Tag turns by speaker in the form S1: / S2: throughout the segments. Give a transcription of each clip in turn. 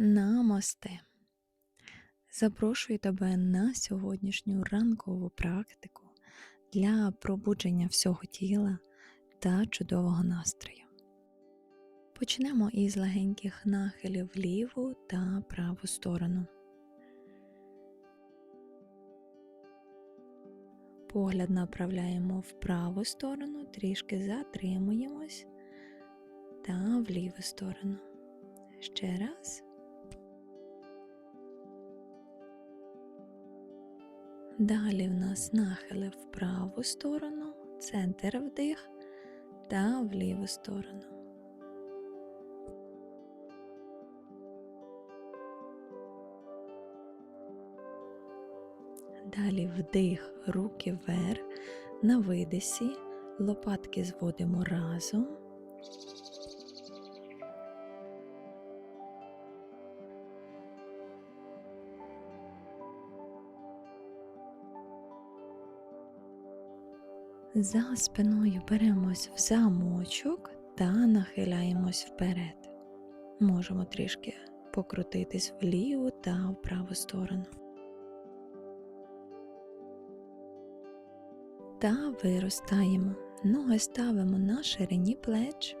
S1: Намасте. Запрошую тебе на сьогоднішню ранкову практику для пробудження всього тіла та чудового настрою. Почнемо із легеньких нахилів в ліву та праву сторону. Погляд направляємо в праву сторону, трішки затримуємось та в ліву сторону. Ще раз. Далі в нас нахили в праву сторону, центр вдих та в ліву сторону. Далі вдих, руки вверх, на видисі, лопатки зводимо разом. За спиною беремось в замочок та нахиляємось вперед. Можемо трішки покрутитись в ліву та в праву сторону. Та виростаємо. Ноги ставимо на ширині плеч,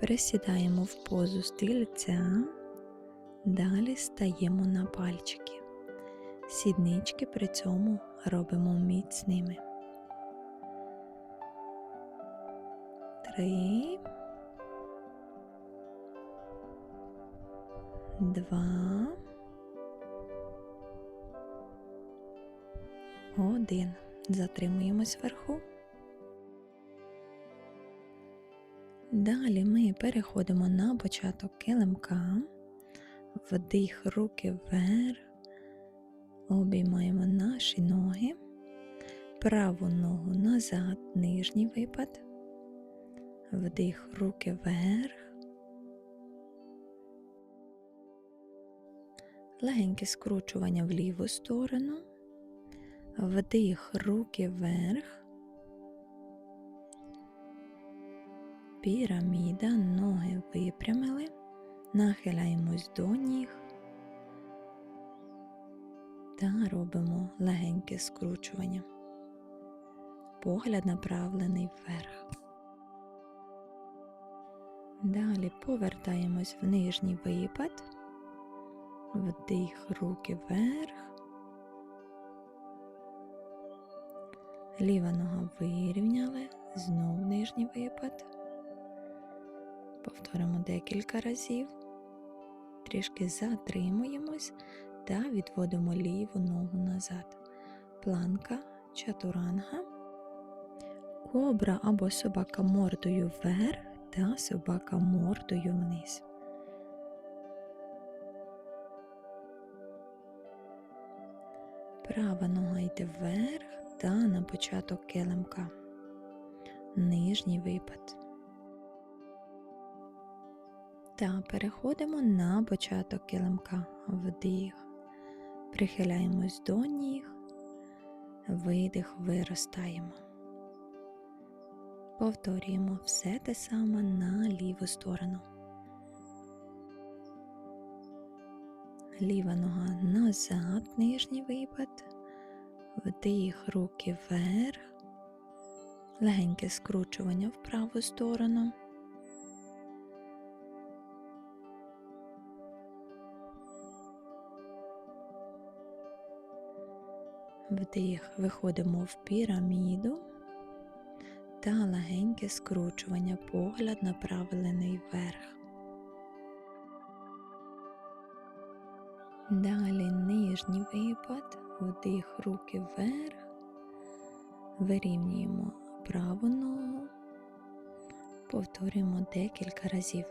S1: пересідаємо в позу стільця, далі стаємо на пальчики. Сіднички при цьому робимо міцними. Три. Два. Один. Затримуємось вверху. Далі ми переходимо на початок килимка, вдих руки вверх, обіймаємо наші ноги, праву ногу назад, нижній випад, вдих руки вверх, легеньке скручування в ліву сторону. Вдих руки вверх, піраміда, ноги випрямили, нахиляємось до ніг та робимо легеньке скручування. Погляд направлений вверх. Далі повертаємось в нижній випад, вдих руки вверх. Ліва нога вирівняли, знов нижній випад. Повторимо декілька разів. Трішки затримуємось та відводимо ліву ногу назад. Планка чатуранга, кобра або собака мордою вверх та собака мордою вниз. Права нога йде вверх та на початок килимка. Нижній випад. Та переходимо на початок килимка. Вдих. Прихиляємось до ніг, видих, виростаємо. Повторюємо все те саме на ліву сторону. Ліва нога назад, нижній випад, вдих руки вверх, легеньке скручування в праву сторону. Вдих, виходимо в піраміду та легеньке скручування, погляд направлений вверх. Далі нижній випад, вдих руки вверх, вирівнюємо праву ногу, повторюємо декілька разів.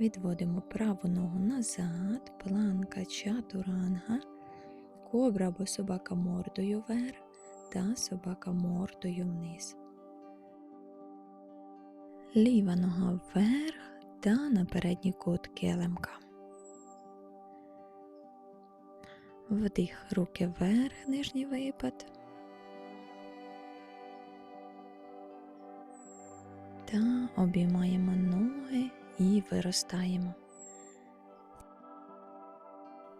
S1: Відводимо праву ногу назад, планка чатуранга, кобра або собака мордою вверх та собака мордою вниз. Ліва нога вверх та на передній кут килимка. Вдих руки вверх, нижній випад. та обіймаємо ноги і виростаємо.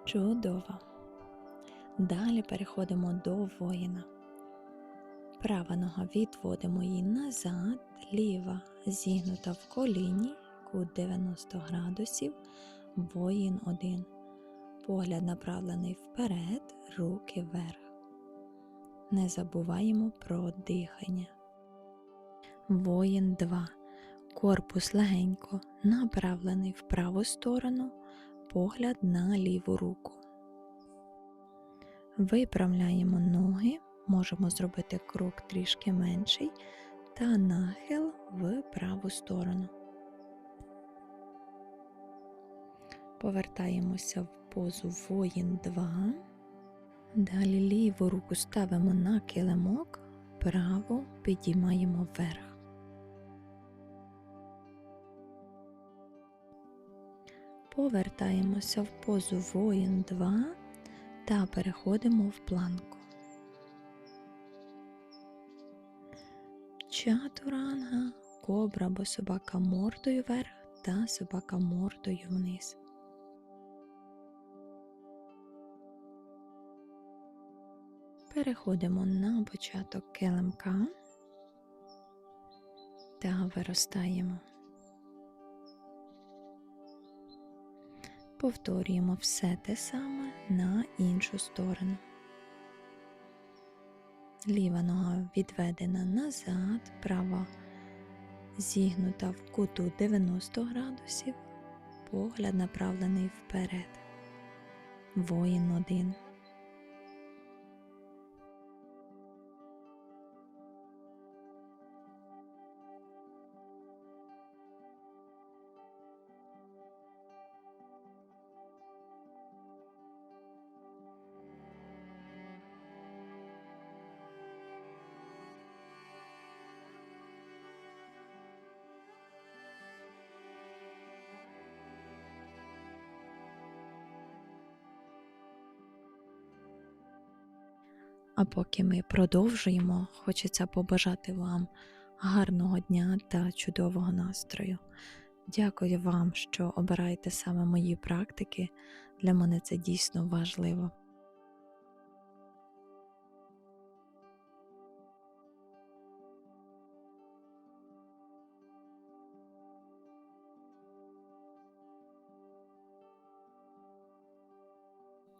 S1: Чудово. Далі переходимо до воїна. Права нога відводимо її назад, ліва зігнута в коліні, кут 90 градусів, воїн 1. Погляд направлений вперед, руки вверх. Не забуваємо про дихання. Воїн 2. Корпус легенько направлений в праву сторону, погляд на ліву руку. Виправляємо ноги, можемо зробити крок трішки менший та нахил в праву сторону. Повертаємося в позу воїн 2. Далі ліву руку ставимо на килимок, праву підіймаємо вверх. Повертаємося в позу воїн 2 та переходимо в планку. Чатуранга, кобра або собака мордою вверх та собака мордою вниз. Переходимо на початок килимка та виростаємо. Повторюємо все те саме на іншу сторону. Ліва нога відведена назад, права зігнута в куту 90 градусів, погляд направлений вперед. Воїн один. Поки ми продовжуємо, хочеться побажати вам гарного дня та чудового настрою. Дякую вам, що обираєте саме мої практики. Для мене це дійсно важливо.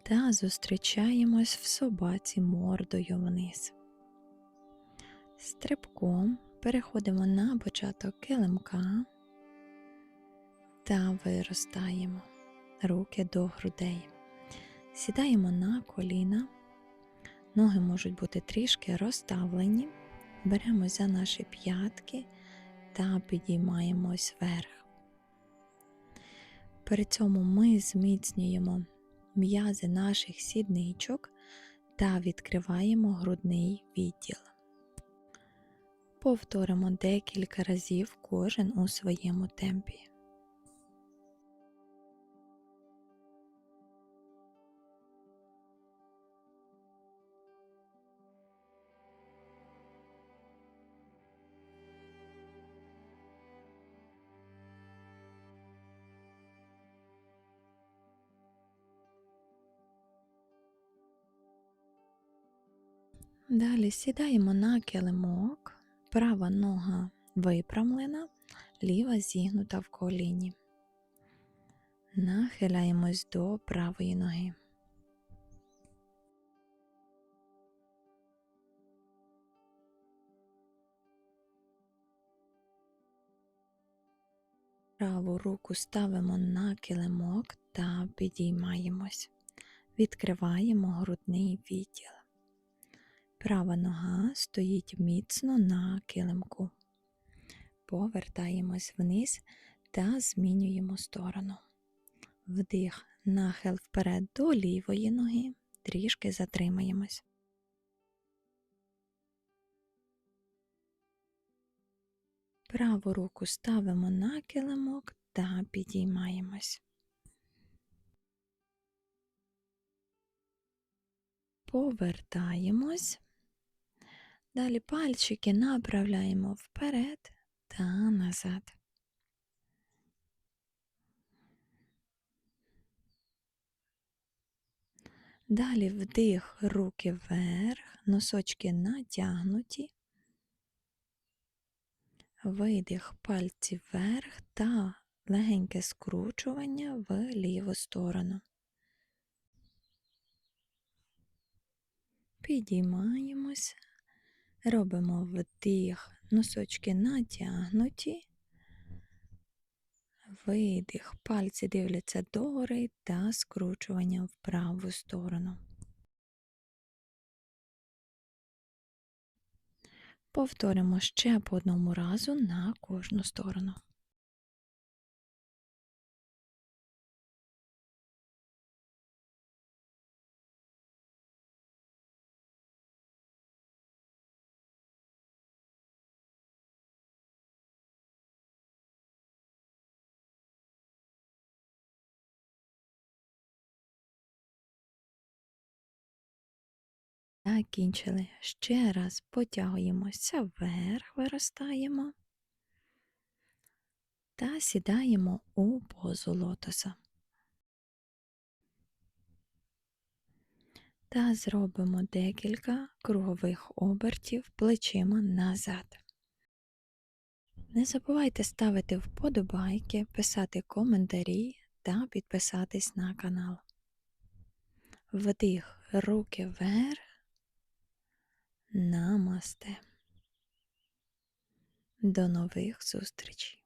S1: Та зустрічаємось в собаці мордою вниз. Стрибком переходимо на початок килимка та виростаємо руки до грудей. Сідаємо на коліна, ноги можуть бути трішки розставлені, беремо за наші п'ятки та підіймаємось вверх. При цьому ми зміцнюємо м'язи наших сідничок та відкриваємо грудний відділ. Повторимо декілька разів кожен у своєму темпі. Далі сідаємо на килимок, права нога випрямлена, ліва зігнута в коліні. Нахиляємось до правої ноги. Праву руку ставимо на килимок та підіймаємось. Відкриваємо грудний відділ. Права нога стоїть міцно на килимку. Повертаємось вниз та змінюємо сторону. Вдих, нахил вперед до лівої ноги, трішки затримаємось. Праву руку ставимо на килимок та підіймаємось. Повертаємось Далі пальчики направляємо вперед та назад. Далі вдих, руки вверх, носочки натягнуті, видих пальці вверх та легеньке скручування в ліву сторону. Підіймаємося, робимо вдих, носочки натягнуті, видих, пальці дивляться догори та скручування в праву сторону. Повторимо ще по одному разу на кожну сторону. Закінчили. Ще раз потягуємося вверх, виростаємо та сідаємо у позу лотоса. Та зробимо декілька кругових обертів плечима назад. Не забувайте ставити вподобайки, писати коментарі та підписатись на канал. Вдих, руки вверх. Намасте. До нових зустрічей!